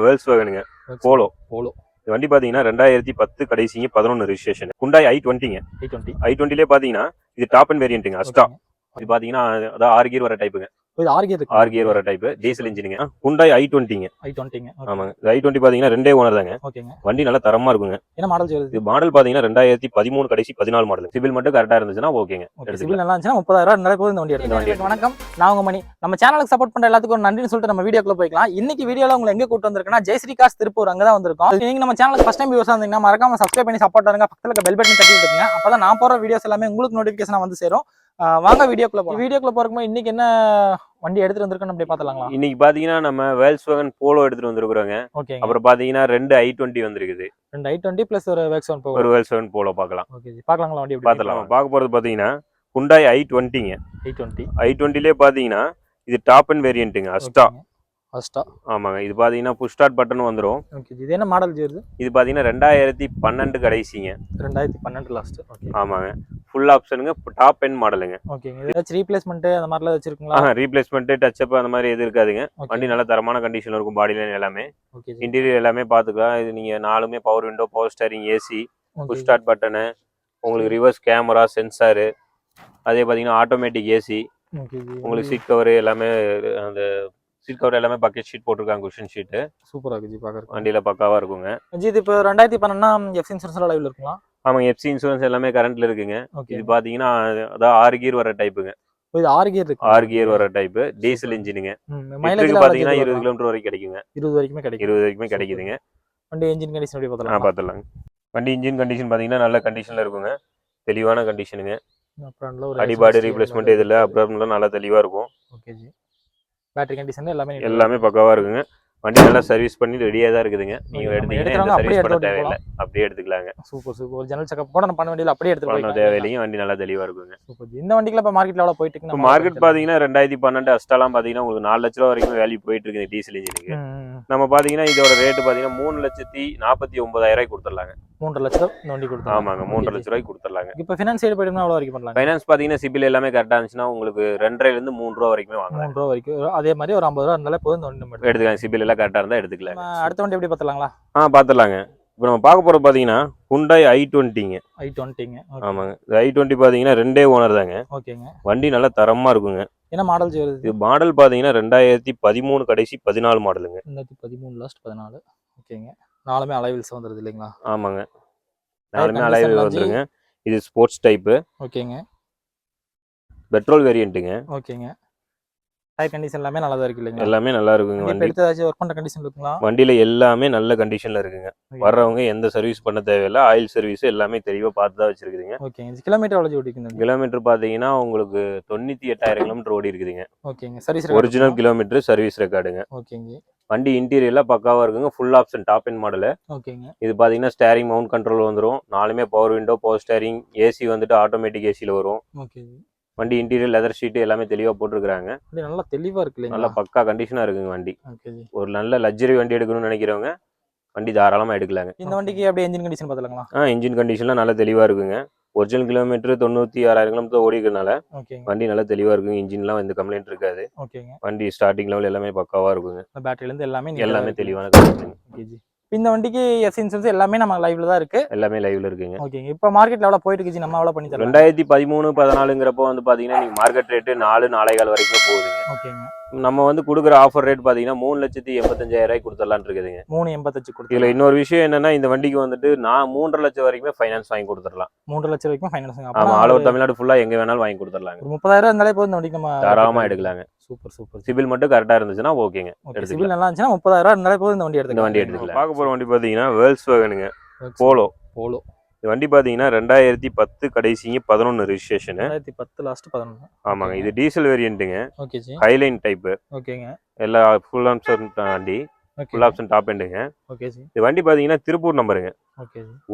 வேர்ல்ஸ் வேகனுங்க polo. Polo. இந்த வண்டி பாத்தீங்கன்னா ரெண்டாயிரத்தி பத்து கடைசிங்க பதினொன்று ரிஜிஸ்ட்ரேஷன் குண்டாய் ஐ டுவெண்ட்டிங்க எயிட் டுவெண்ட்டி ஐ டுவெண்ட்டிலே பாத்தீங்கன்னா இது டாப் அண்ட் வேரியன்ட்டுங்க அஸ்டா இது பாத்தீங்கன்னா அதான் ஆறு கியர் வர டைப்புங்க இது ஆறு கியர் ஆறு கியர் வர டைப் டீசல் இன்ஜினுங்க குண்டாய் ஐ டுவெண்ட்டிங்க ஐ டுவெண்ட்டிங்க ஆமாங்க. ஐ டுவெண்ட்டி பாத்தீங்கன்னா ரெண்டே ஓனர் தாங்க. ஓகேங்க வண்டி நல்லா தரமா இருக்குங்க. என்ன மாடல் இது மாடல் பாத்தீங்கன்னா ரெண்டாயிரத்தி பதிமூணு கடைசி பதினாலு மாடல் சிபில் மட்டும் கரெக்டா இருந்துச்சுன்னா ஓகேங்க. சிவில் நல்லா இருந்துச்சுன்னா முப்பதாயிரம் போதும் இந்த வண்டி இந்த வண்டி எடுத்து வணக்கம். நான் உங்க மணி. நம்ம சேனலுக்கு சப்போர்ட் பண்ற எல்லாத்துக்கும் நன்றின்னு சொல்லிட்டு நம்ம வீடியோக்குள்ள போய்க்கலாம். இன்னைக்கு வீடியோல உங்களை எங்க கூட்டு வந்திருக்கேன்னா ஜெயஸ்ரீ காஸ் திருப்பூர் அங்க தான் வந்திருக்கோம் நீங்க நம்ம சேனலுக்கு ஃபர்ஸ்ட் டைம் வந்தீங்கன்னா மறக்காம சப்ஸ்கிரைப் பண்ணி சப்போர்ட் பண்ணுங்க பக்கத்துல இருக்க பெல் பட்டன் தட்டி விட்டுருங்க அப்பதான் நான் போற வீடியோஸ் எல்லாமே உங்களுக்கு நோட்டிபிகேஷன் வந்து சேரும். வாங்க வீடியோக்குள்ள போலாம். வீடியோக்குள்ள போறதுக்கு இன்னைக்கு என்ன வண்டி எடுத்துட்டு வந்திருக்கோம் அப்படியே பாத்தலாங்களா இன்னைக்கு பாத்தீங்கன்னா நம்ம வேல்ஸ் வேகன் போலோ எடுத்துட்டு வந்திருக்கிறோங்க. ஓகே அப்புறம் பாத்தீங்கன்னா ரெண்டு ஐ டுவெண்ட்டி வந்திருக்குது. ரெண்டு ஐ டுவெண்ட்டி பிளஸ் ஒரு வேக்ஸ் ஒன் போகும் ஒரு வேல்ஸ் வேகன் போலோ பார்க்கலாம் ஓகே பாக்கலாங்களா வண்டி எப்படி பார்த்துலாம் பார்க்க போறது பாத்தீங்கன்னா குண்டாய் ஐ டுவெண்ட்டிங்க ஐ டுவெண்ட்டி ஐ டுவெண்ட்டிலே பாத்தீங்கன்னா இது டாப் அண்ட் வேரியன்ட்டுங்க அஸ்டா ஃபர்ஸ்டா ஆமாங்க. இது பாத்தீங்கன்னா புஷ் ஸ்டார்ட் பட்டன் வந்துரும். ஓகே இது என்ன மாடல் வருது? இது பாத்தீங்கன்னா ரெண்டாயிரத்தி பன்னெண்டு கடைசிங்க. ரெண்டாயிரத்தி பன்னெண்டு லாஸ்ட் ஓகே ஆமாங்க. ஃபுல் ஆப்ஷனுங்க டாப் எண்ட் மாடலுங்க ஓகேங்க ஏதாச்சும் ரீப்ளேஸ்மெண்ட் அந்த மாதிரிலாம் வச்சிருக்கீங்களா ஆஹா ரீப்ளேஸ்மெண்ட் டச்சப் அந்த மாதிரி எதுவும் இருக்காதுங்க. வண்டி நல்ல தரமான கண்டிஷன்ல இருக்கும் பாடியில எல்லாமே. ஓகே. இன்டீரியர் எல்லாமே பாத்துக்கலாம். இது நீங்க நாலுமே power window power steering AC push. Start button உங்களுக்கு ரிவர்ஸ் கேமரா சென்சாரு அதே பார்த்தீங்கன்னா ஆட்டோமேட்டிக் ஏசி. உங்களுக்கு சீட் கவர் எல்லாமே அந்த சீட் கவர் எல்லாமே பக்கெட் ஷீட் போட்டிருக்காங்க குஷன் ஷீட்டு சூப்பரா இருக்கு ஜி பாக்கறதுக்கு. வண்டியில பக்காவா இருக்குங்க. ஜி இது இப்போ ரெண்டாயிரத்தி பன்னெண்டுனா எஃப் இன்சூரன்ஸ் லைவ்ல இருக்குங்களா? ஆமாங்க எஃப்சி இன்சூரன்ஸ் எல்லாமே கரண்ட்ல இருக்குங்க. இது பாத்தீங்கன்னா அதான் ஆறு கியர் வர டைப்புங்க இது ஆறு கியர் இருக்கு. ஆறு கியர் வர டைப்பு டீசல் இன்ஜினுங்க மைலேஜ் பாத்தீங்கன்னா இருபது கிலோமீட்டர் வரைக்கும் கிடைக்குங்க. இருபது வரைக்குமே கிடைக்கும். இருபது வரைக்குமே கிடைக்குதுங்க. வண்டி என்ஜின் கண்டிஷன் எப்படி பார்த்தலாம் பார்த்துடலாங்க. வண்டி இன்ஜின் கண்டிஷன் பாத்தீங்கன்னா நல்ல கண்டிஷன்ல இருக்குங்க. தெளிவான கண்டிஷனுங்க அடிபாடு ரீப்ளேஸ்மெண்ட் இது இல்லை. அப்புறம் நல்லா தெளிவா இருக்கும். Okay G. பேட்டரி கண்டிஷன் எல்லாமே எல்லாமே பக்காவா இருக்குங்க. வண்டி நல்லா சர்வீஸ் பண்ணி ரெடியா தான் இருக்குதுங்க. நீங்க நம்ம எடுத்தீங்கன்னா சர்வீஸ் பண்ண தேவையில்லை. அப்படியே எடுத்துக்கலாங்க. இருக்கு சூப்பர் சூப்பர் ஒரு ஜெனரல் செக்அப் கூட நம்ம பண்ண வேண்டியது அப்படியே போய்க்கலாம் தேவையில்லைங்க. வண்டி நல்லா தெளிவா இருக்குங்க. சூப்பர் இந்த வண்டிக்குல இப்போ மார்க்கெட்ல எவ்வளவு போயிட்டு இப்போ மார்க்கெட் பாத்தீங்கன்னா ரெண்டாயிரத்தி பன்னெண்டு அஸ்டாலாம் பாத்தீங்கன்னா உங்களுக்கு நாலு லட்ச ரூபா வரைக்கும் வேல்யூ போயிட்டு இருக்குது டீசல் இன்ஜினுக்கு நம்ம பாத்தீங்கன்னா இதோட ரேட் பாத்தீங்கன்னா மூணு லட்சத்தி நாற்பத்தி ஒன்பதாயிரம் ரூபாய்க்கு கொடுத்துடலாங்க. மூன்றரை லட்சம் இந்த வண்டி கொடுத்தோம் ஆமாங்க மூன்றரை லட்ச ரூபாய்க்கு கொடுத்துடலாங்க. இப்போ ஃபினான்ஸ் சைடு போயிட்டோம்னா எவ்வளவு வரைக்கும் பண்ணலாம் ஃபைனான்ஸ் பாத்தீங்கன்னா சிபில் எல்லாமே கரெக்டா இருந்துச்சுன்னா உங்களுக்கு ரெண்டரைல இருந்து மூணு ரூபா வரைக்குமே வாங்கலாம். மூணு ரூபா வரைக்கும். அதே மாதிரி ஒரு ஐம்பது ரூபா இருந்தாலே போதும் இந்த வண்டி நம்ம எடுத்துக்கலாம். சிபில் எல்லாம் கரெக்டா இருந்தா எடுத்துக்கலாம் அடுத்த வண்டி எப்படி பார்த்தலாங்களா ஆ பாத்துடலாங்க இப்போ நம்ம பார்க்க போறது பாத்தீங்கன்னா குண்டாய் ஐ டுவெண்ட்டிங்க ஐ டுவெண்ட்டிங்க ஆமாங்க. ஐ டுவெண்ட்டி பாத்தீங்கன்னா ரெண்டே ஓனர் தாங்க. ஓகேங்க. வண்டி நல்லா தரமா இருக்குங்க. என்ன மாடல் வருது? இது மாடல் பாத்தீங்கன்னா ரெண்டாயிரத்தி பதிமூணு கடைசி பதினாலு மாடலுங்க ரெண்டாயிரத்தி பதிமூணு லாஸ்ட் பதினாலு. ஓகேங்க. நாலுமே அலைவில்ஸ் வந்துருது இல்லைங்களா? ஆமாங்க. நாலுமே அலைவில் வந்துருங்க. இது ஸ்போர்ட்ஸ் டைப்பு ஓகேங்க. பெட்ரோல் வேரியண்ட்டுங்க ஓகேங்க. டயர் கண்டிஷன் எல்லாமே நல்லா இருக்கு இல்லைங்களா? எல்லாமே நல்லா இருக்குங்க வண்டி. எடுத்து ஏதாச்சும் ஒர்க் பண்ணுற கண்டிஷன் இருக்குங்களா? வண்டியில எல்லாமே நல்ல கண்டிஷன்ல இருக்குங்க. வர்றவங்க எந்த சர்வீஸ் பண்ண தேவையில்ல ஆயில் சர்வீஸ் எல்லாமே தெளிவா பார்த்து தான் வச்சிருக்குதுங்க. ஓகேங்க. கிலோமீட்டர் எவ்வளோ ஓடிக்குங்க கிலோமீட்டர் பாத்தீங்கன்னா உங்களுக்கு தொண்ணூத்தி எட்டாயிரம் கிலோமீட்டர் ஓடி இருக்குதுங்க ஓகேங்க சர்வீஸ் ஒரிஜினல் கிலோமீட்டர் சர்வீஸ் ரெக்கார்டுங்க ஓகேங்க. வண்டி இன்டீரியர்லாம் பக்காவா இருக்குங்க. Full option top end model ஓகேங்க. இது பாத்தீங்கன்னா ஸ்டேரிங் மவுண்ட் கண்ட்ரோல் வந்துரும். நாலுமே power window power steering AC வந்துட்டு ஆட்டோமேட்டிக் ஏசியில் வரும். ஓகே. வண்டி இன்டீரியர் லெதர் ஷீட் எல்லாமே தெளிவா போட்டிருக்காங்க நல்லா தெளிவாக இருக்கு நல்லா பக்கா கண்டிஷனா இருக்குங்க வண்டி. ஒரு நல்ல லக்ஸரி வண்டி எடுக்கணும்னு நினைக்கிறவங்க வண்டி தாராளமா எடுக்கலாங்க. இந்த வண்டிக்கு அப்படியே என்ஜின் கண்டிஷன் பார்த்துலாங்களா ஆ இன்ஜின் கண்டிஷன்லாம் நல்லா தெளிவா இருக்குங்க. ஒரிஜினல் கிலோமீட்டர் தொண்ணூத்தி ஆறாயிரம் கிலோமீட்டர் ஓடி இருக்கனால ஓகேங்க. வண்டி நல்லா தெளிவா இருக்குங்க இன்ஜின்லாம் எந்த கம்ப்ளைண்ட் இருக்காது. ஓகேங்க. வண்டி ஸ்டார்டிங் லெவல் எல்லாமே பக்காவா இருக்குங்க. இந்த பேட்டரியிலேருந்து எல்லாமே எல்லாமே. தெளிவான ஓகே இந்த வண்டிக்கு எஃப் இன்சூரன்ஸ் எல்லாமே நம்ம லைவ்ல தான் இருக்கு. எல்லாமே லைவ்ல இருக்குங்க. ஓகேங்க இப்போ மார்க்கெட்ல எவ்வளோ போயிட்டு இருக்கு நம்ம எவ்வளோ பண்ணி தரலாம்? ரெண்டாயிரத்தி பதிமூணு பதினாலுங்கிறப்போ வந்து பாத்தீங்கன்னா நீங்க மார்க்கெட் ரேட்டு நாலு நாலே கால் வரைக்கும் போகுதுங்க. ஓகேங்க நம்ம வந்து கொடுக்குற ஆஃபர் ரேட் பாத்தீங்கன்னா மூணு லட்சத்தி எண்பத்தஞ்சாயிரம் ரூபாய்க்கு கொடுத்துடலான்னு இருக்குதுங்க. மூணு எண்பத்தஞ்சு இதுல கொடுத்து இன்னொரு விஷயம் என்னன்னா இந்த வண்டிக்கு வந்துட்டு நான் மூன்றரை லட்சம் வரைக்குமே ஃபைனான்ஸ் வாங்கி கொடுத்துடலாம். மூன்று லட்சம் வரைக்கும் ஃபைனான்ஸ் ஆமா ஆல் ஓவர் தமிழ்நாடு ஃபுல்லா எங்க வேணாலும் வாங்கி கொடுத்துடலாங்க. முப்பதாயிரம் இருந்தாலே போதும் இந்த வண்டிக்கு நம்ம தாராளமா எடுக்கலாங்க. Super super. சிபில் மட்டும் கரெக்டா இருந்துச்சுன்னா ஓகேங்க. சிவில் நல்லா இருந்துச்சுன்னா முப்பதாயிரம் இருந்தாலே போதும் இந்த வண்டி எடுத்துக்கலாம் வண்டி எடுத்துக்கலாம். பார்க்க போற வண்டி பாத்தீங்கன்னா வேர்ல்ஸ் வேகனுங்க போலோ போலோ இந்த வண்டி பாத்தீங்கன்னா ரெண்டாயிரத்தி பத்து கடைசிங்க பதினொன்னு ரிஜிஸ்ட்ரேஷன் ரெண்டாயிரத்தி பத்து லாஸ்ட் பதினொன்று ஆமாங்க இது டீசல் வேரியண்ட்டுங்க ஓகே ஹைலைன் டைப் ஓகேங்க எல்லா ஃபுல் ஆப்ஷன் வண்டி. ஃபுல் ஆப்ஷன் டாப் எண்டுங்க ஓகே ஜி இந்த வண்டி பாத்தீங்கன்னா திருப்பூர் நம்பருங்க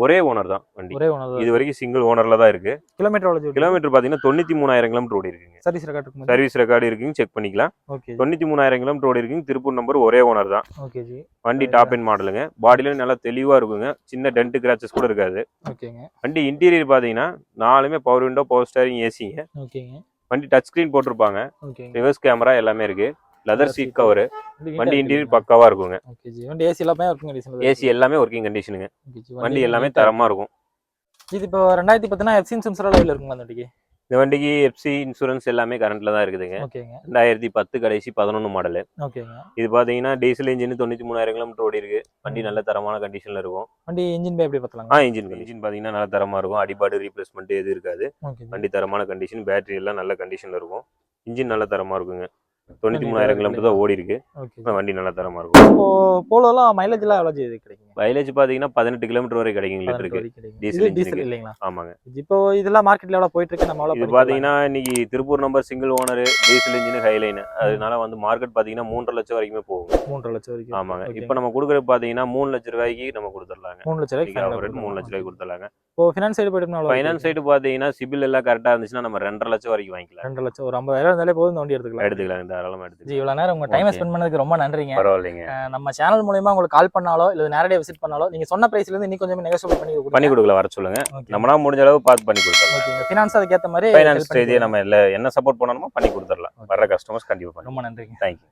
ஒரே ஓனர் தான் வண்டி. ஒரே ஒன்று இது வரைக்கும் சிங்கிள் ஓனர்ல தான் இருக்கு. கிலோமீட்டர் கிலோமீட்டர் பாத்தீங்கன்னா தொண்ணூத்தி மூணாயிரம் கிலோமீட்டர் ஓடி இருக்குங்க. சர்வீஸ் ரெக்கார்ட் சர்வீஸ் ரெக்கார்டு இருக்குங்க செக் பண்ணிக்கலாம். தொண்ணூத்தி மூணாயிரம் கிலோமீட்டர் ஓடி இருக்குங்க திருப்பூர் நம்பர் ஒரே ஓனர் தான். வண்டி டாப் எண்ட் மாடலுங்க பாடியிலும் நல்லா தெளிவா இருக்குங்க. சின்ன டென்ட் கிராச்சஸ் கூட இருக்காது. வண்டி இன்டீரியர் பாத்தீங்கன்னா நாலுமே பவர் விண்டோ பவர் ஸ்டேரிங் ஏசிங்க வண்டி டச் ஸ்கிரீன் போட்டிருப்பாங்க. ரிவர்ஸ் கேமரா எல்லாமே இருக்கு. லெதர் சீட் கவர் வண்டி இன்டீரியர் பக்காவா இருக்குங்க. ஓகே ஜி. வண்டி ஏசி எல்லாமே ஒர்க்கிங் கண்டிஷன் ஏசி எல்லாமே ஒர்க்கிங் கண்டிஷனுங்க வண்டி எல்லாமே தரமா இருக்கும். இது இப்போ ரெண்டாயிரத்தி பத்தினா எஃப்சி இன்சூரன்ஸ் லைவ்ல இருக்குங்களா அந்த வண்டிக்கு? இந்த வண்டிக்கு எஃப்சி இன்சூரன்ஸ் எல்லாமே கரண்ட்ல தான் இருக்குதுங்க. ரெண்டாயிரத்தி பத்து கடைசி பதினொன்று மாடலு இது பாத்தீங்கன்னா டீசல் இன்ஜின் தொண்ணூத்தி மூணாயிரம் கிலோமீட்டர் ஓடி இருக்கு. வண்டி நல்ல தரமான கண்டிஷன்ல இருக்கும். வண்டி இன்ஜின் எப்படி பார்த்தலாங்க ஆ இன்ஜின் இன்ஜின் பாத்தீங்கன்னா நல்ல தரமா இருக்கும். அடிபாடு ரீப்ளேஸ்மெண்ட் எதுவும் இருக்காது. வண்டி தரமான கண்டிஷன் பேட்டரி எல்லாம் நல்ல கண்டிஷன்ல இருக்கும். இன்ஜின் நல்ல தரமா இருக்குங்க. தொண்ணூத்தி மூணாயிரம் கிலோமீட்டர் தான் ஓடி இருக்கு வண்டி நல்ல தரமா இருக்கும். இப்போ போலோலாம் மைலேஜ்லாம் எவ்வளோ இது கிடைக்குங்க மைலேஜ் பாத்தீங்கன்னா பதினெட்டு கிலோமீட்டர் வரை கிடைக்கும் பதினெட்டு லிட்டருக்கு வரைக்கும் கிடைக்கும். டீசல். இல்லைங்களா? ஆமாங்க. இப்போ இதெல்லாம் மார்க்கெட்ல எவ்வளோ போயிட்டு இருக்கு நம்ம இது பாத்தீங்கன்னா இன்னைக்கு Tiruppur number single owner diesel engine highline அதனால வந்து மார்க்கெட் பாத்தீங்கன்னா மூன்றரை லட்சம் வரைக்குமே போகும். மூன்றரை லட்சம் வரைக்கும். ஆமாங்க. இப்போ நம்ம கொடுக்குறது பாத்தீங்கன்னா மூணு லட்சம் ரூபாய்க்கு நம்ம கொடுத்துடலாங்க. மூணு லட்சம் ரூபாய்க்கு offer rate மூணு லட்ச ரூபாய்க்கு கொடுத்துடலாங்க. இப்போ ஃபினான்ஸ் சைடு போயிட்டு ஃபைனான்ஸ் சைடு பாத்தீங்கன்னா சிபில் எல்லாம் கரெக்டா இருந்துச்சுன்னா நம்ம ரெண்டரை லட்சம் வரைக்கும் வாங்கிக்கலாம். ரெண்டு லட்சம் ஒரு ஐம்பதாயிரம் இருந்தாலே போதும் இந்த வண்டி எடுத்துக்கலாம். எடுத்துக்கலாம் தாராளமா எடுத்துக்கலாம். இவ்வளோ நேரம் உங்க டைமை. ஸ்பெண்ட் பண்ணதுக்கு ரொம்ப நன்றிங்க. பரவாயில்லைங்க. நம்ம சேனல் மூலயமா உங்களுக்கு கால் பண்ணாலோ இல்லை நேரடியாக விசிட் பண்ணாலோ நீங்க சொன்ன பிரைஸ்ல இருந்து இன்னும் கொஞ்சம் நெகோசியபிள் பண்ணி பண்ணி கொடுக்கல வர சொல்லுங்க. ஓகே நம்மளால முடிஞ்ச அளவு பார்த்து பண்ணி கொடுத்துடலாம். ஓகேங்க ஃபினான்ஸ் அதுக்கேற்ற மாதிரி ஃபைனான்ஸ் ரீதியாக நம்ம என்ன சப்போர்ட் பண்ணணுமோ பண்ணி கொடுத்துடலாம். வர்ற கஸ்டமர்ஸ் கண்டிப்பா ரொம்ப நன்றிங்க. தேங்க்யூ